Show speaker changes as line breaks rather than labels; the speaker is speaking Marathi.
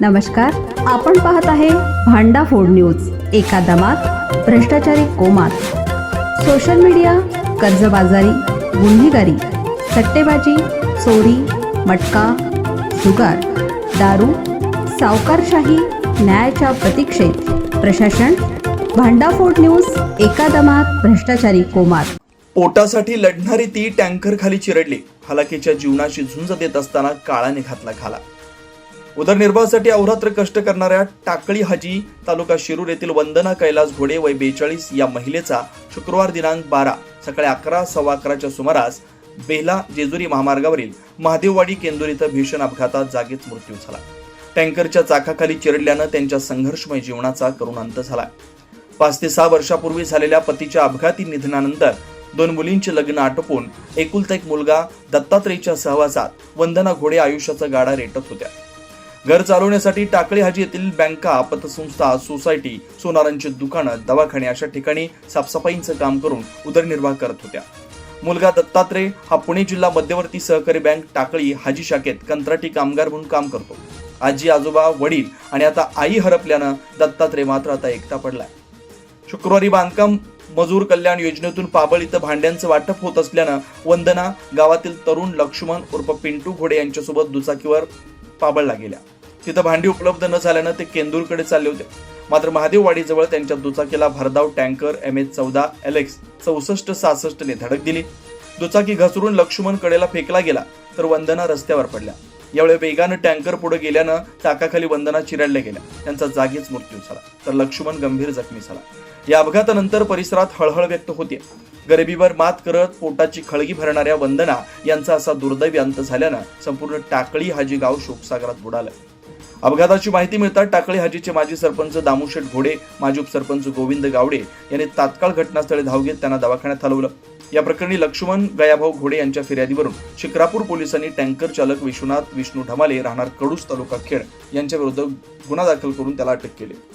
नमस्कार आपण पाहत आहे भांडा फोड न्यूज एका दमात भ्रष्टाचारी कोमात. सोशल मीडिया कर्जबाजारी गुन्हेगारी सट्टेबाजी चोरी मटका जुगार दारू सावकारशाही न्यायाच्या प्रतीक्षेत. प्रशासन भांडाफोड न्यूज एका दमात भ्रष्टाचारी कोमात.
पोटासाठी लढणारी ती टँकर खाली चिरडली. हलाखीच्या जीवनाशी झुंज देत असताना काळाने घातला खाला. उदरनिर्वाहासाठी अहोरात्र कष्ट करणाऱ्या टाकळी हाजी तालुका शिरूर येथील वंदना कैलास घोडे वय बेचाळीस या महिलेचा शुक्रवार दिनांक बारा सकाळी अकरा सव्वा अकराच्या सुमारास बेला जेजुरी महामार्गावरील महादेववाडी केंदूर इथं भीषण अपघातात जागीच मृत्यू झाला. टँकरच्या चाकाखाली चिरडल्यानं त्यांच्या संघर्षमय जीवनाचा करुण अंत झाला. पाच ते सहा वर्षापूर्वी झालेल्या पतीच्या अपघाती निधनानंतर दोन मुलींचे लग्न आटोपून एकुलता एक मुलगा दत्तात्रेयच्या सहवासात वंदना घोडे आयुष्याचा गाडा रेटत होत्या. घर चालवण्यासाठी टाकळी हाजी येथील बँका पतसंस्था सोसायटी सोनारांची दुकानं दवाखाने अशा ठिकाणी साफसफाईचं काम करून उदरनिर्वाह करत होत्या. मुलगा दत्तात्रय हा पुणे जिल्हा मध्यवर्ती सहकारी बँक टाकळी हाजी शाखेत कंत्राटी कामगार म्हणून काम करतो. आजी आजोबा वडील आणि आता आई हरपल्यानं दत्तात्रय मात्र आता एकटा पडलाय. शुक्रवारी बांधकाम मजूर कल्याण योजनेतून पाबळ इथं भांड्यांचं वाटप होत असल्यानं वंदना गावातील तरुण लक्ष्मण उर्फ पिंटू घोडे यांच्यासोबत दुचाकीवर पाबळला गेल्या. तिथं भांडी उपलब्ध न झाल्यानं ते केंदूरकडे चालले होते. मात्र महादेववाडीजवळ त्यांच्या दुचाकीला भरधाव टँकर एम एच चौदा एलेक्स चौसष्ट सहासष्टने धडक दिली. दुचाकी घसरून लक्ष्मण कडेला फेकला गेला तर वंदना रस्त्यावर पडल्या. यावेळी वेगानं टँकर पुढे गेल्यानं चाकाखाली वंदना चिरडल्या गेल्या. त्यांचा जागीच मृत्यू झाला तर लक्ष्मण गंभीर जखमी झाला. या अपघातानंतर परिसरात हळहळ व्यक्त होते. गरिबीवर मात करत पोटाची खळगी भरणाऱ्या वंदना यांचा असा दुर्दैवी अंत झाल्यानं संपूर्ण टाकळी हाजी गाव शोकसागरात बुडालं. अपघाताची माहिती मिळतात टाकळी हाजीचे माजी सरपंच दामूशेठ घोडे माजी उपसरपंच गोविंद गावडे यांनी तात्काळ घटनास्थळी धाव घेत त्यांना दवाखान्यात हलवलं. या प्रकरणी लक्ष्मण गयाभाऊ घोडे यांच्या फिर्यादीवरून शिक्रापूर पोलिसांनी टँकर चालक विश्वनाथ विष्णू ढमाले राहणार कडूस तालुका खेड यांच्याविरुद्ध गुन्हा दाखल करून त्याला अटक केली.